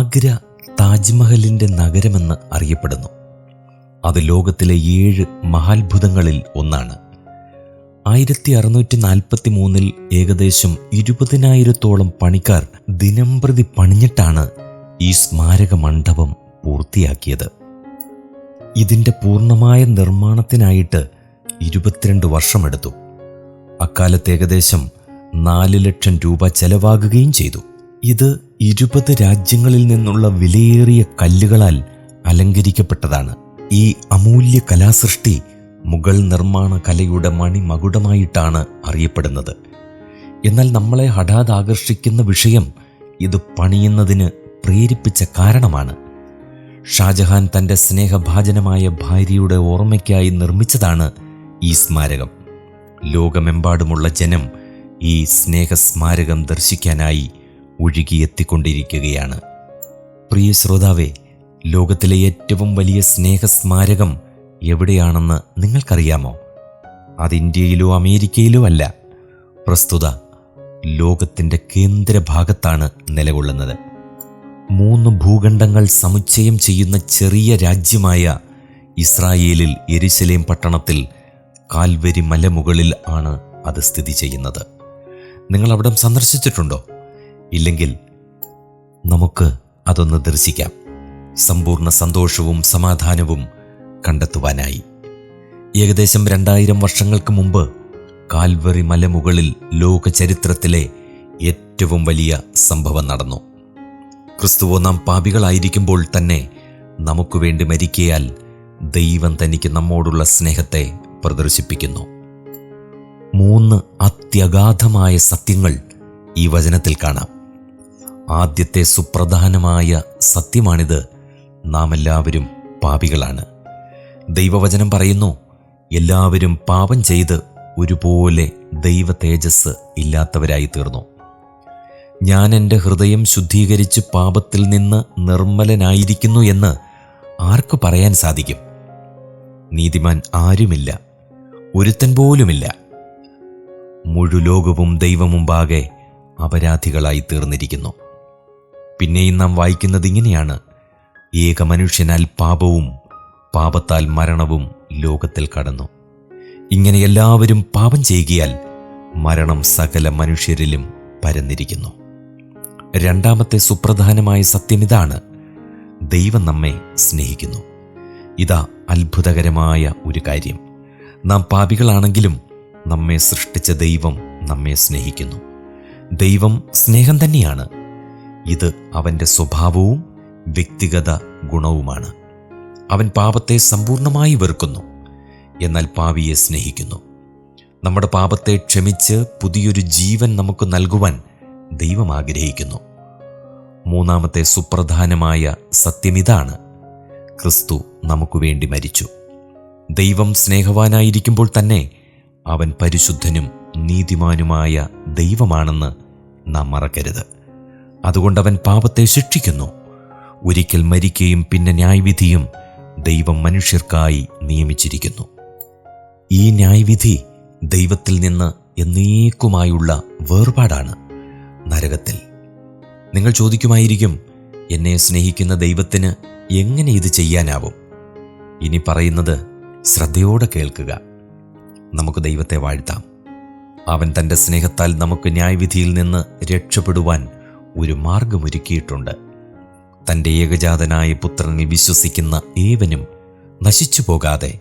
ആഗ്ര താജ്മഹലിന്റെ നഗരമെന്ന് അറിയപ്പെടുന്നു. അത് ലോകത്തിലെ ഏഴ് മഹാത്ഭുതങ്ങളിൽ ഒന്നാണ്. ആയിരത്തി അറുന്നൂറ്റി നാൽപ്പത്തി മൂന്നിൽ ഏകദേശം ഇരുപതിനായിരത്തോളം പണിക്കാർ ദിനംപ്രതി പണിഞ്ഞിട്ടാണ് ഈ സ്മാരക മണ്ഡപം പൂർത്തിയാക്കിയത്. ഇതിന്റെ പൂർണമായ നിർമ്മാണത്തിനായിട്ട് ഇരുപത്തിരണ്ട് വർഷമെടുത്തു. അക്കാലത്ത് ഏകദേശം നാല് ലക്ഷം രൂപ ചെലവാകുകയും ചെയ്തു. ഇത് ഇരുപത് രാജ്യങ്ങളിൽ നിന്നുള്ള വിലയേറിയ കല്ലുകളാൽ അലങ്കരിക്കപ്പെട്ടതാണ്. ഈ അമൂല്യ കലാസൃഷ്ടി മുഗൾ നിർമ്മാണ കലയുടെ മണിമകുടമായിട്ടാണ് അറിയപ്പെടുന്നത്. എന്നാൽ നമ്മളെ ഹഠാത് ആകർഷിക്കുന്ന വിഷയം ഇത് പണിയുന്നതിന് പ്രേരിപ്പിച്ച കാരണമാണ്. ഷാജഹാൻ തന്റെ സ്നേഹഭാജനമായ ഭാര്യയുടെ ഓർമ്മയ്ക്കായി നിർമ്മിച്ചതാണ് ഈ സ്മാരകം. ലോകമെമ്പാടുമുള്ള ജനം ഈ സ്നേഹസ്മാരകം ദർശിക്കാനായി ഒഴുകിയെത്തിക്കൊണ്ടിരിക്കുകയാണ്. പ്രിയ ശ്രോതാവെ ലോകത്തിലെ ഏറ്റവും വലിയ സ്നേഹസ്മാരകം എവിടെയാണെന്ന് നിങ്ങൾക്കറിയാമോ? അത് ഇന്ത്യയിലോ അമേരിക്കയിലോ അല്ല. പ്രസ്തുത ലോകത്തിന്റെ കേന്ദ്രഭാഗത്താണ് നിലകൊള്ളുന്നത്. മൂന്ന് ഭൂഖണ്ഡങ്ങൾ സമുച്ചയം ചെയ്യുന്ന ചെറിയ രാജ്യമായ ഇസ്രായേലിൽ എരിശലേം പട്ടണത്തിൽ കാൽവരി മലമുകളിൽ ആണ് അത് സ്ഥിതി ചെയ്യുന്നത്. നിങ്ങൾ അവിടം സന്ദർശിച്ചിട്ടുണ്ടോ? ഇല്ലെങ്കിൽ നമുക്ക് അതൊന്ന് ദർശിക്കാം. സമ്പൂർണ സന്തോഷവും സമാധാനവും കണ്ടെത്തുവാനായി. ഏകദേശം രണ്ടായിരം വർഷങ്ങൾക്ക് മുമ്പ് കാൽവറി മലമുകളിൽ ലോക ചരിത്രത്തിലെ ഏറ്റവും വലിയ സംഭവം നടന്നു. ക്രിസ്തുവോ നാം പാപികളായിരിക്കുമ്പോൾ തന്നെ നമുക്ക് വേണ്ടി മരിക്കയാൽ ദൈവം തനിക്ക് നമ്മോടുള്ള സ്നേഹത്തെ പ്രദർശിപ്പിക്കുന്നു. മൂന്ന് അത്യഗാധമായ സത്യങ്ങൾ ഈ വചനത്തിൽ കാണാം. ആദ്യത്തെ സുപ്രധാനമായ സത്യമാണിത്. നാം എല്ലാവരും പാപികളാണ്. ദൈവവചനം പറയുന്നു എല്ലാവരും പാപം ചെയ്ത് ഒരുപോലെ ദൈവ തേജസ് ഇല്ലാത്തവരായി തീർന്നു. ഞാൻ എന്റെ ഹൃദയം ശുദ്ധീകരിച്ച് പാപത്തിൽ നിന്ന് നിർമ്മലനായിരിക്കുന്നു എന്ന് ആർക്ക് പറയാൻ സാധിക്കും? നീതിമാൻ ആരുമില്ല ഒരുത്തൻ പോലുമില്ല. മുഴുലോകവും ദൈവമുമ്പാകെ അപരാധികളായി തീർന്നിരിക്കുന്നു. പിന്നെയും നാം വായിക്കുന്നത് ഇങ്ങനെയാണ്. ഏക മനുഷ്യനാൽ പാപവും പാപത്താൽ മരണവും ലോകത്തിൽ കടന്നു. ഇങ്ങനെ എല്ലാവരും പാപം ചെയ്യുകയാൽ മരണം സകല മനുഷ്യരിലും പരന്നിരിക്കുന്നു. രണ്ടാമത്തെ സുപ്രധാനമായ സത്യം ഇതാണ്. ദൈവം നമ്മെ സ്നേഹിക്കുന്നു. ഇതാ അത്ഭുതകരമായ ഒരു കാര്യം. നാം പാപികളാണെങ്കിലും നമ്മെ സൃഷ്ടിച്ച ദൈവം നമ്മെ സ്നേഹിക്കുന്നു. ദൈവം സ്നേഹം തന്നെയാണ്. ഇത് അവന്റെ സ്വഭാവവും വ്യക്തിഗത ഗുണവുമാണ്. അവൻ പാപത്തെ സമ്പൂർണമായി വെറുക്കുന്നു എന്നാൽ പാവിയെ സ്നേഹിക്കുന്നു. നമ്മുടെ പാപത്തെ ക്ഷമിച്ച് പുതിയൊരു ജീവൻ നമുക്ക് നൽകുവാൻ ദൈവം ആഗ്രഹിക്കുന്നു. മൂന്നാമത്തെ സുപ്രധാനമായ സത്യമിതാണ് ക്രിസ്തു നമുക്ക് വേണ്ടി മരിച്ചു. ദൈവം സ്നേഹവാനായിരിക്കുമ്പോൾ തന്നെ അവൻ പരിശുദ്ധനും നീതിമാനുമായ ദൈവമാണെന്ന് നാം മറക്കരുത്. അതുകൊണ്ട് അവൻ പാപത്തെ ശിക്ഷിക്കുന്നു. ഒരിക്കൽ മരിക്കുകയും പിന്നെ ന്യായവിധിയും ദൈവം മനുഷ്യർക്കായി നിയമിച്ചിരിക്കുന്നു. ഈ ന്യായവിധി ദൈവത്തിൽ നിന്ന് എന്നേക്കുമായുള്ള വേർപാടാണ്. നരകത്തിൽ. നിങ്ങൾ ചോദിക്കുമായിരിക്കും എന്നെ സ്നേഹിക്കുന്ന ദൈവത്തിന് എങ്ങനെ ഇത് ചെയ്യാനാവും? ഇനി പറയുന്നത് ശ്രദ്ധയോടെ കേൾക്കുക. നമുക്ക് ദൈവത്തെ വാഴ്ത്താം. അവൻ തന്റെ സ്നേഹത്താൽ നമുക്ക് ന്യായവിധിയിൽ നിന്ന് രക്ഷപ്പെടുവാൻ ഒരു മാർഗമൊരുക്കിയിട്ടുണ്ട്. തന്റെ ഏകജാതനായ പുത്രനിൽ വിശ്വസിക്കുന്ന ഏവനും നശിച്ചു പോകാതെ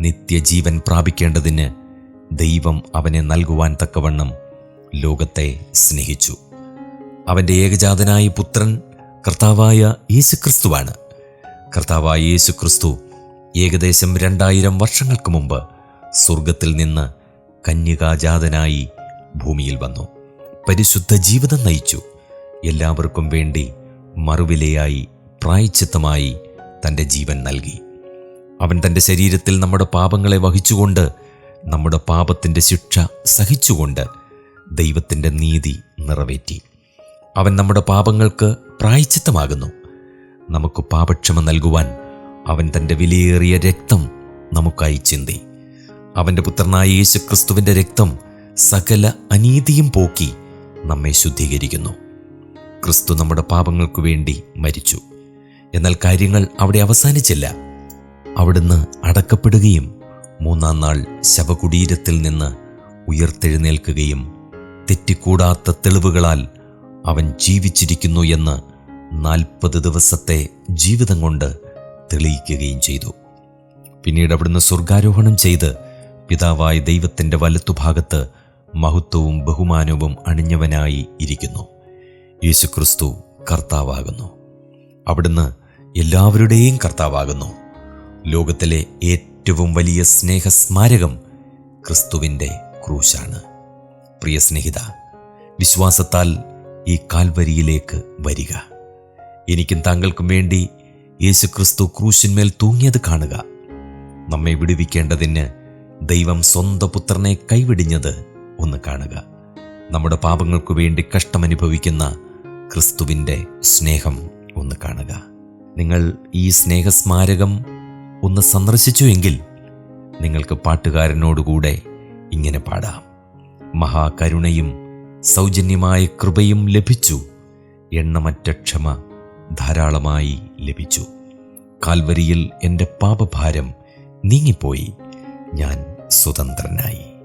നിത്യജീവൻ പ്രാപിക്കേണ്ടതിന് ദൈവം അവനെ നൽകുവാൻ തക്കവണ്ണം ലോകത്തെ സ്നേഹിച്ചു. അവന്റെ ഏകജാതനായ പുത്രൻ കർത്താവായ യേശുക്രിസ്തുവാണ്. കർത്താവായ യേശുക്രിസ്തു ഏകദേശം രണ്ടായിരം വർഷങ്ങൾക്ക് മുമ്പ് സ്വർഗത്തിൽ നിന്ന് കന്യകാജാതനായി ഭൂമിയിൽ വന്നു. പരിശുദ്ധ ജീവിതം നയിച്ചു. എല്ലാവർക്കും വേണ്ടി മറുവിലയായി പ്രായച്ചിത്തമായി തന്റെ ജീവൻ നൽകി. അവൻ തന്റെ ശരീരത്തിൽ നമ്മുടെ പാപങ്ങളെ വഹിച്ചുകൊണ്ട് നമ്മുടെ പാപത്തിന്റെ ശിക്ഷ സഹിച്ചുകൊണ്ട് ദൈവത്തിന്റെ നീതി നിറവേറ്റി. അവൻ നമ്മുടെ പാപങ്ങൾക്ക് പ്രായച്ചിത്തമാകുന്നു. നമുക്ക് പാപക്ഷമ നൽകുവാൻ അവൻ തന്റെ വിലയേറിയ രക്തം നമുക്കായി ചിന്തി. അവന്റെ പുത്രനായ യേശുക്രിസ്തുവിന്റെ രക്തം സകല അനീതിയും പോക്കി നമ്മെ ശുദ്ധീകരിക്കുന്നു. ക്രിസ്തു നമ്മുടെ പാപങ്ങൾക്കു വേണ്ടി മരിച്ചു. എന്നാൽ കാര്യങ്ങൾ അവിടെ അവസാനിച്ചില്ല. അവിടുന്ന് അടക്കപ്പെടുകയും മൂന്നാം നാൾ ശവകുടീരത്തിൽ നിന്ന് ഉയർത്തെഴുന്നേൽക്കുകയും തെറ്റിക്കൂടാത്ത തെളിവുകളാൽ അവൻ ജീവിച്ചിരിക്കുന്നു എന്ന് നാൽപ്പത് ദിവസത്തെ ജീവിതം കൊണ്ട് തെളിയിക്കുകയും ചെയ്തു. പിന്നീട് അവിടുന്ന് സ്വർഗാരോഹണം ചെയ്ത് പിതാവായ ദൈവത്തിന്റെ വലത്തുഭാഗത്ത് മഹത്വവും ബഹുമാനവും അണിഞ്ഞവനായി ഇരിക്കുന്നു. യേശുക്രിസ്തു കർത്താവാകുന്നു. അവിടുന്ന് എല്ലാവരുടെയും കർത്താവാകുന്നു. ലോകത്തിലെ ഏറ്റവും വലിയ സ്നേഹസ്മാരകം ക്രിസ്തുവിന്റെ ക്രൂശാണ്. പ്രിയ സ്നേഹിത വിശ്വാസത്താൽ ഈ കാൽവരിയിലേക്ക് വരിക. എനിക്കും താങ്കൾക്കും വേണ്ടി യേശുക്രിസ്തു ക്രൂശിന്മേൽ തൂങ്ങിയത് കാണുക. നമ്മെ വിടുവിക്കേണ്ടതിന് ദൈവം സ്വന്തം പുത്രനെ കൈവിടിഞ്ഞത് ഒന്ന് കാണുക. നമ്മുടെ പാപങ്ങൾക്കു വേണ്ടി കഷ്ടമനുഭവിക്കുന്ന ക്രിസ്തുവിന്റെ സ്നേഹം ഒന്ന് കാണുക. നിങ്ങൾ ഈ സ്നേഹസ്മാരകം ഒന്ന് സന്ദർശിച്ചു എങ്കിൽ നിങ്ങൾക്ക് പാട്ടുകാരനോടുകൂടെ ഇങ്ങനെ പാടാം. മഹാകരുണയും സൗജന്യമായ കൃപയും ലഭിച്ചു. എണ്ണമറ്റ ക്ഷമ ധാരാളമായി ലഭിച്ചു. കാൽവരിയിൽ എന്റെ പാപഭാരം നീങ്ങിപ്പോയി. ഞാൻ സ്വതന്ത്രനായി.